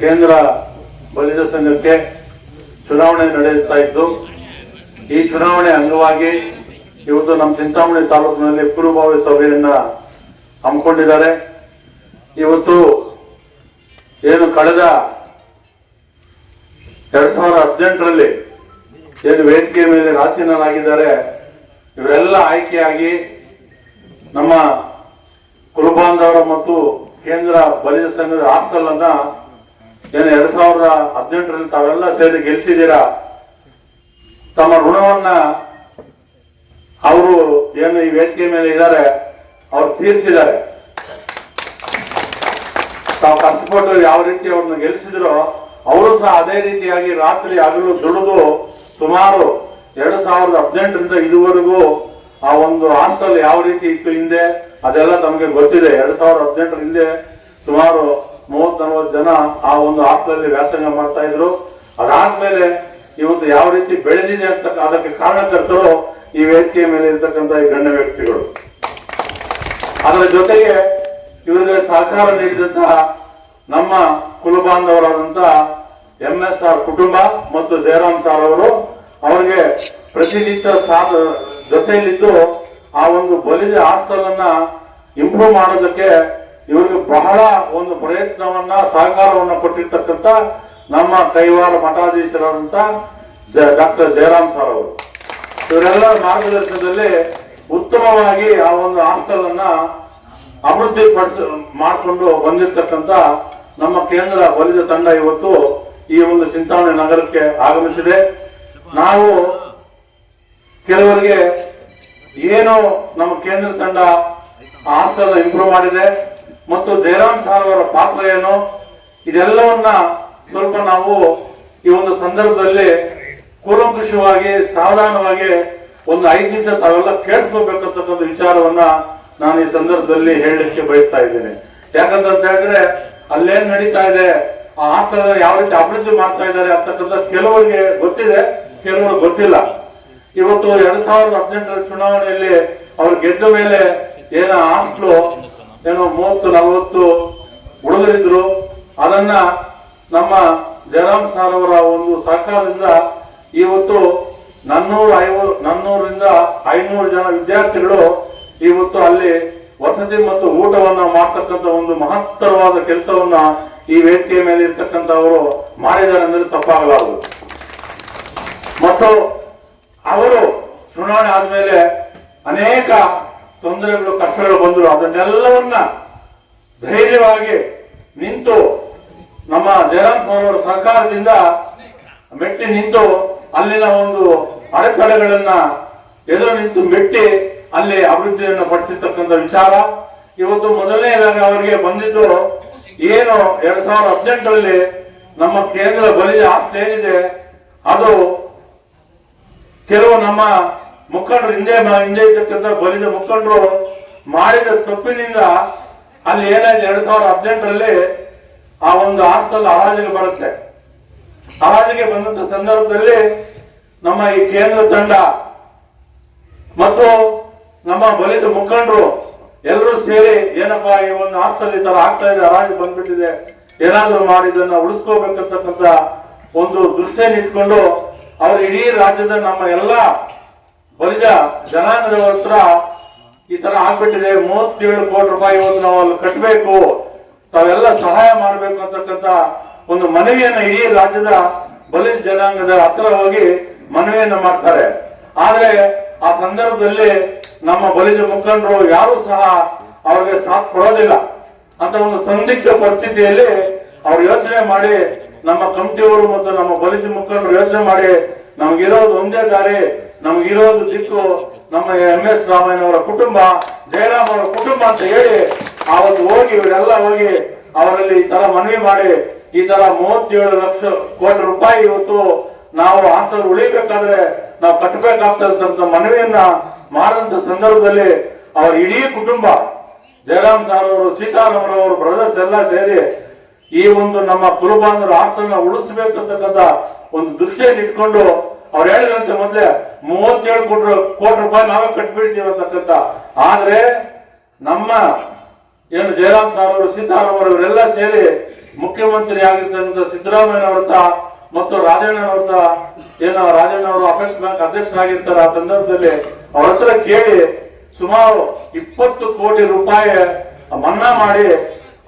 ಕೇಂದ್ರ ಬಲಿದ ಸಂಘಕ್ಕೆ ಚುನಾವಣೆ ನಡೆಯುತ್ತಾ ಇದ್ದು, ಈ ಚುನಾವಣೆ ಅಂಗವಾಗಿ ಇವತ್ತು ನಮ್ಮ ಚಿಂತಾಮಣಿ ತಾಲೂಕಿನಲ್ಲಿ ಪೂರ್ವಭಾವಿ ಸಭೆಯನ್ನ ಹಮ್ಮಿಕೊಂಡಿದ್ದಾರೆ. ಇವತ್ತು ಏನು ಕಳೆದ ಎರಡ್ ಸಾವಿರದ ಹದಿನೆಂಟರಲ್ಲಿ ಏನು ವೇದಿಕೆ ಮೇಲೆ ಆಸೀನರಾಗಿದ್ದಾರೆ ಇವರೆಲ್ಲ ಆಯ್ಕೆಯಾಗಿ ನಮ್ಮ ಕುರುಬಾಂಧವರ ಮತ್ತು ಕೇಂದ್ರ ಬಲಿದ ಸಂಘದ ಆಪ್ತಲನ್ನ ಏನು ಎರಡ್ ಸಾವಿರದ ಹದಿನೆಂಟರಲ್ಲಿ ತಾವೆಲ್ಲ ಸೇರಿ ಗೆಲ್ಸಿದ್ದೀರಾ? ತಮ್ಮ ಋಣವನ್ನ ಅವರು ಏನು ಈ ವೇದಿಕೆ ಮೇಲೆ ಇದ್ದಾರೆ, ಅವ್ರು ತೀರಿಸಿದ್ದಾರೆ. ತಾವು ಕಷ್ಟಪಟ್ಟು ಯಾವ ರೀತಿ ಅವ್ರನ್ನ ಗೆಲ್ಸಿದ್ರೋ, ಅವರು ಸಹ ಅದೇ ರೀತಿಯಾಗಿ ರಾತ್ರಿ ಹಗಲು ದುಡಿದು ಸುಮಾರು ಎರಡು ಸಾವಿರದ ಹದಿನೆಂಟರಿಂದ ಇದುವರೆಗೂ ಆ ಒಂದು ಹಾಸ್ಟೆಲ್ ಯಾವ ರೀತಿ ಇತ್ತು ಹಿಂದೆ, ಅದೆಲ್ಲ ತಮಗೆ ಗೊತ್ತಿದೆ. ಎರಡ್ ಸಾವಿರದ ಹದಿನೆಂಟರ ಹಿಂದೆ ಸುಮಾರು ಮೂವತ್ ನಲ್ವತ್ತು ಜನ ಆ ಒಂದು ಹಾಸ್ಟೆಲ್ ವ್ಯಾಸಂಗ ಮಾಡ್ತಾ ಇದ್ರು. ಅದಾದ್ಮೇಲೆ ಇವತ್ತು ಯಾವ ರೀತಿ ಬೆಳೆದಿದೆ ಅಂತ ಅದಕ್ಕೆ ಕಾರಣಕರ್ತರು ಈ ವೇದಿಕೆಯ ಮೇಲೆ ಇರ್ತಕ್ಕಂಥ ಈ ಗಣ್ಯ ವ್ಯಕ್ತಿಗಳು. ಅದರ ಜೊತೆಗೆ ಇವರಿಗೆ ಸಹಕಾರ ನೀಡಿದಂತಹ ನಮ್ಮ ಕುಲಬಾಂಧವರಾದಂತಹ ಎಂ ಎಸ್ ಆರ್ ಕುಟುಂಬ ಮತ್ತು ಜಯರಾಮ್ ಸಾರ್ ಅವರು ಅವರಿಗೆ ಪ್ರತಿನಿತ್ಯ ಸಾಧ ಜೊತೆಯಲ್ಲಿದ್ದು ಆ ಒಂದು ಬಲಿದ ಹಾಸ್ಟೆಲ್ ಅನ್ನ ಇಂಪ್ರೂವ್ ಮಾಡೋದಕ್ಕೆ ಇವರಿಗೆ ಬಹಳ ಒಂದು ಪ್ರಯತ್ನವನ್ನ, ಸಹಕಾರವನ್ನು ಕೊಟ್ಟಿರ್ತಕ್ಕಂಥ ನಮ್ಮ ಕೈವಾರ ಮಠಾಧೀಶರಾದಂತ ಡಾಕ್ಟರ್ ಜಯರಾಮ್ ಸರ್ ಅವರು. ಇವರೆಲ್ಲ ಮಾರ್ಗದರ್ಶನದಲ್ಲಿ ಉತ್ತಮವಾಗಿ ಆ ಒಂದು ಹಾಸ್ಟೆಲ್ ಅನ್ನ ಅಭಿವೃದ್ಧಿ ಪಡಿಸ ಮಾಡಿಕೊಂಡು ಬಂದಿರತಕ್ಕಂಥ ನಮ್ಮ ಕೇಂದ್ರ ಬಲಿದ ತಂಡ ಇವತ್ತು ಈ ಒಂದು ಚಿಂತಾಮಣಿ ನಗರಕ್ಕೆ ಆಗಮಿಸಿದೆ. ನಾವು ಕೆಲವರಿಗೆ ಏನು ನಮ್ಮ ಕೇಂದ್ರ ತಂಡ ಹಾಸ್ಟೆಲ್ ಇಂಪ್ರೂವ್ ಮಾಡಿದೆ. ಮತ್ತು ಜಯರಾಮ್ ಸಾರ್ ಅವರ ಪಾತ್ರ ಏನು ಇದೆಲ್ಲವನ್ನ ಸ್ವಲ್ಪ ನಾವು ಈ ಒಂದು ಸಂದರ್ಭದಲ್ಲಿ ಕೂಲಂಕುಷವಾಗಿ, ಸಾವಧಾನವಾಗಿ ಒಂದು ಐದು ನಿಮಿಷ ತಾವೆಲ್ಲ ಕೇಳಿಸ್ಕೋಬೇಕಂತಕ್ಕಂಥ ವಿಚಾರವನ್ನ ನಾನು ಈ ಸಂದರ್ಭದಲ್ಲಿ ಹೇಳಲಿಕ್ಕೆ ಬಯಸ್ತಾ ಇದ್ದೇನೆ. ಯಾಕಂತ ಹೇಳಿದ್ರೆ, ಅಲ್ಲೇನ್ ನಡೀತಾ ಇದೆ? ಆ ತರ ಯಾವ ರೀತಿ ಅಭಿವೃದ್ಧಿ ಮಾಡ್ತಾ ಇದ್ದಾರೆ ಅಂತಕ್ಕಂಥ ಕೆಲವರಿಗೆ ಗೊತ್ತಿದೆ. ಕೆಲವರು ಗೊತ್ತಿಲ್ಲ. ಇವತ್ತು ಎರಡ್ ಸಾವಿರದ ಹದಿನೆಂಟರ ಚುನಾವಣೆಯಲ್ಲಿ ಅವ್ರು ಗೆದ್ದ ಮೇಲೆ ಏನ ಹಾಸ್ಟ್ಲು ಏನೋ ಮೂವತ್ತು, ನಲವತ್ತು ಉಳಿದಿದ್ರು. ಅದನ್ನ ನಮ್ಮ ಜಯರಾಮ್ ಸಾರ್ ಅವರ ಒಂದು ಸಹಕಾರದಿಂದ ಇವತ್ತು ನನ್ನೂರ ಐವತ್ತು ನನ್ನೂರರಿಂದ ಐನೂರು ಜನ ವಿದ್ಯಾರ್ಥಿಗಳು ಇವತ್ತು ಅಲ್ಲಿ ವಸತಿ ಮತ್ತು ಊಟವನ್ನ ಮಾಡ್ತಕ್ಕಂತ ಒಂದು ಮಹತ್ತರವಾದ ಕೆಲಸವನ್ನ ಈ ವೇದಿಕೆಯ ಮೇಲೆ ಇರ್ತಕ್ಕಂಥವರು ಮಾಡಿದ್ದಾರೆ ಅಂದ್ರೆ ತಪ್ಪಾಗಲಾರದು. ಮತ್ತು ಅವರು ಚುನಾವಣೆ ಆದ್ಮೇಲೆ ಅನೇಕ ತೊಂದರೆಗಳು, ಕಷ್ಟಗಳು ಬಂದರು ಅದನ್ನೆಲ್ಲವನ್ನ ಧೈರ್ಯವಾಗಿ ನಿಂತು ನಮ್ಮ ಜಯರಾಮ್ ಅವರ ಸಹಕಾರದಿಂದ ಮೆಟ್ಟಿ ನಿಂತು ಅಲ್ಲಿನ ಒಂದು ಅಡೆತಡೆಗಳನ್ನ ಎದುರು ನಿಂತು ಮೆಟ್ಟಿ ಅಲ್ಲಿ ಅಭಿವೃದ್ಧಿಯನ್ನು ಪಡಿಸಿರ್ತಕ್ಕಂಥ ವಿಚಾರ. ಇವತ್ತು ಮೊದಲನೇದಾಗಿ ಅವರಿಗೆ ಬಂದಿದ್ದು ಏನು ಎರಡ್ ಸಾವಿರದ ಹದಿನೆಂಟರಲ್ಲಿ ನಮ್ಮ ಕೇಂದ್ರ ಬಲಿ ಆಸ್ತಿ ಏನಿದೆ, ಅದು ಕೆಲವು ನಮ್ಮ ಮುಖಂಡರು ಹಿಂದೆ ಹಿಂದೆ ಇದ್ದಕ್ಕಂತ ಬಲಿದ ಮುಖಂಡರು ಮಾಡಿದ ತಪ್ಪಿನಿಂದ ಅಲ್ಲಿ ಏನಾಯ್ತು? ಎರಡ್ ಸಾವಿರದ ಹದಿನೆಂಟರಲ್ಲಿ ಆ ಒಂದು ಹಾಸ್ಟೆಲ್ ಹರಾಜಿಗೆ ಬರುತ್ತೆ. ಹರಾಜಿಗೆ ಬಂದಂತ ಸಂದರ್ಭದಲ್ಲಿ ನಮ್ಮ ಈ ಕೇಂದ್ರ ತಂಡ ಮತ್ತು ನಮ್ಮ ಬಲಿದ ಮುಖಂಡರು ಎಲ್ಲರೂ ಸೇರಿ ಏನಪ್ಪಾ ಈ ಒಂದು ಆರ್ಥಲ್ಲಿ ತರ ಆಗ್ತಾ ಇದೆ, ಹರಾಜು ಬಂದ್ಬಿಟ್ಟಿದೆ, ಏನಾದರೂ ಮಾಡಿ ಇದನ್ನ ಉಳಿಸ್ಕೋಬೇಕಂತಕ್ಕಂಥ ಒಂದು ದೃಷ್ಟಿಯನ್ನು ಇಟ್ಕೊಂಡು ಅವರು ಇಡೀ ರಾಜ್ಯದ ನಮ್ಮ ಎಲ್ಲ ಬಲಿಜ ಜನಾಂಗದ ಹತ್ರ ಈ ತರ ಆಗ್ಬಿಟ್ಟಿದೆ, ಮೂವತ್ತೇಳು ಕೋಟಿ ರೂಪಾಯಿ ಇವತ್ತು ನಾವು ಅಲ್ಲಿ ಕಟ್ಟಬೇಕು ತಾವೆಲ್ಲ ಸಹಾಯ ಮಾಡಬೇಕು ಅಂತಕ್ಕಂತ ಒಂದು ಮನವಿಯನ್ನ ಇಡೀ ರಾಜ್ಯದ ಬಲಿಜ ಜನಾಂಗದ ಹತ್ರ ಹೋಗಿ ಮನವಿಯನ್ನ ಮಾಡ್ತಾರೆ. ಆದ್ರೆ ಆ ಸಂದರ್ಭದಲ್ಲಿ ನಮ್ಮ ಬಲಿಜ ಮುಖಂಡರು ಯಾರು ಸಹ ಅವ್ರಿಗೆ ಸಾಥ್ ಕೊಡೋದಿಲ್ಲ. ಅಂತ ಒಂದು ಸಂದಿಗ್ಧ ಪರಿಸ್ಥಿತಿಯಲ್ಲಿ ಅವ್ರು ಯೋಚನೆ ಮಾಡಿ ನಮ್ಮ ಕಮಿಟಿಯವರು ಮತ್ತು ನಮ್ಮ ಬಲಿಜ ಮುಖಂಡರು ಯೋಚನೆ ಮಾಡಿ ನಮ್ಗಿರೋದು ಒಂದೇ ದಾರಿ, ನಮ್ಗಿರೋದು ದಿಕ್ಕು, ನಮ್ಮ ಎಂ ಎಸ್ ರಾಮಯ್ಯ ಕುಟುಂಬ, ಜಯರಾಮ್ ಅವರ ಕುಟುಂಬ ಅಂತ ಹೇಳಿ ಅವತ್ತು ಹೋಗಿ ಇವರೆಲ್ಲ ಹೋಗಿ ಅವರಲ್ಲಿ ಈ ತರ ಮನವಿ ಮಾಡಿ, ಈ ತರ ಮೂವತ್ತೇಳು ಲಕ್ಷ ಕೋಟಿ ರೂಪಾಯಿ ಇವತ್ತು ನಾವು ಹಾಸ್ಟೆಲ್ ಉಳಿಬೇಕಾದ್ರೆ ನಾವು ಕಟ್ಟಬೇಕಾಗ್ತಕ್ಕಂಥ ಮನವಿಯನ್ನ ಮಾಡಿದಂತ ಸಂದರ್ಭದಲ್ಲಿ ಅವರ ಇಡೀ ಕುಟುಂಬ, ಜಯರಾಮ್ ಸಾರ್ ಅವರು ಸೀತಾರಾಮರವರು ಬ್ರದರ್ಸ್ ಎಲ್ಲ ಸೇರಿ ಈ ಒಂದು ನಮ್ಮ ಕುರುಬಾಂಧರ ಹಾಸ್ಟೆಲ್ನ ಉಳಿಸಬೇಕಂತಕ್ಕಂಥ ಒಂದು ದೃಷ್ಟಿಯನ್ನು ಇಟ್ಕೊಂಡು ಅವ್ರು ಹೇಳಿದಂತೆ ಮೊದಲೇ ಮೂವತ್ತೇಳು ಕೋಟಿ ಕೋಟಿ ರೂಪಾಯಿ ನಾವೇ ಕಟ್ಬಿಡ್ತೀವಿ ಅಂತಕ್ಕಂಥ. ಆದ್ರೆ ನಮ್ಮ ಏನು ಜಯರಾಮ್ ಸಾರ್ ಅವರು ಸೀತಾರಾಮ್ ಅವರು ಇವರೆಲ್ಲ ಸೇರಿ ಮುಖ್ಯಮಂತ್ರಿ ಆಗಿರ್ತಕ್ಕಂಥ ಸಿದ್ದರಾಮಯ್ಯ ಅವ್ರತ ಮತ್ತು ರಾಜಣ್ಣ ಹತ್ರ ಏನು ರಾಜಣ್ಣ ಅವರು ಅಪೇಕ್ಷ ಬ್ಯಾಂಕ್ ಅಧ್ಯಕ್ಷರಾಗಿರ್ತಾರೆ ಆ ಸಂದರ್ಭದಲ್ಲಿ ಅವ್ರ ಕೇಳಿ ಸುಮಾರು ಇಪ್ಪತ್ತು ಕೋಟಿ ರೂಪಾಯಿ ಮನ್ನಾ ಮಾಡಿ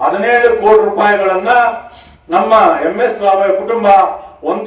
ಹದಿನೇಳು ಕೋಟಿ ರೂಪಾಯಿಗಳನ್ನ ನಮ್ಮ ಎಂ ಎಸ್ ಕುಟುಂಬ ಒಂದೇ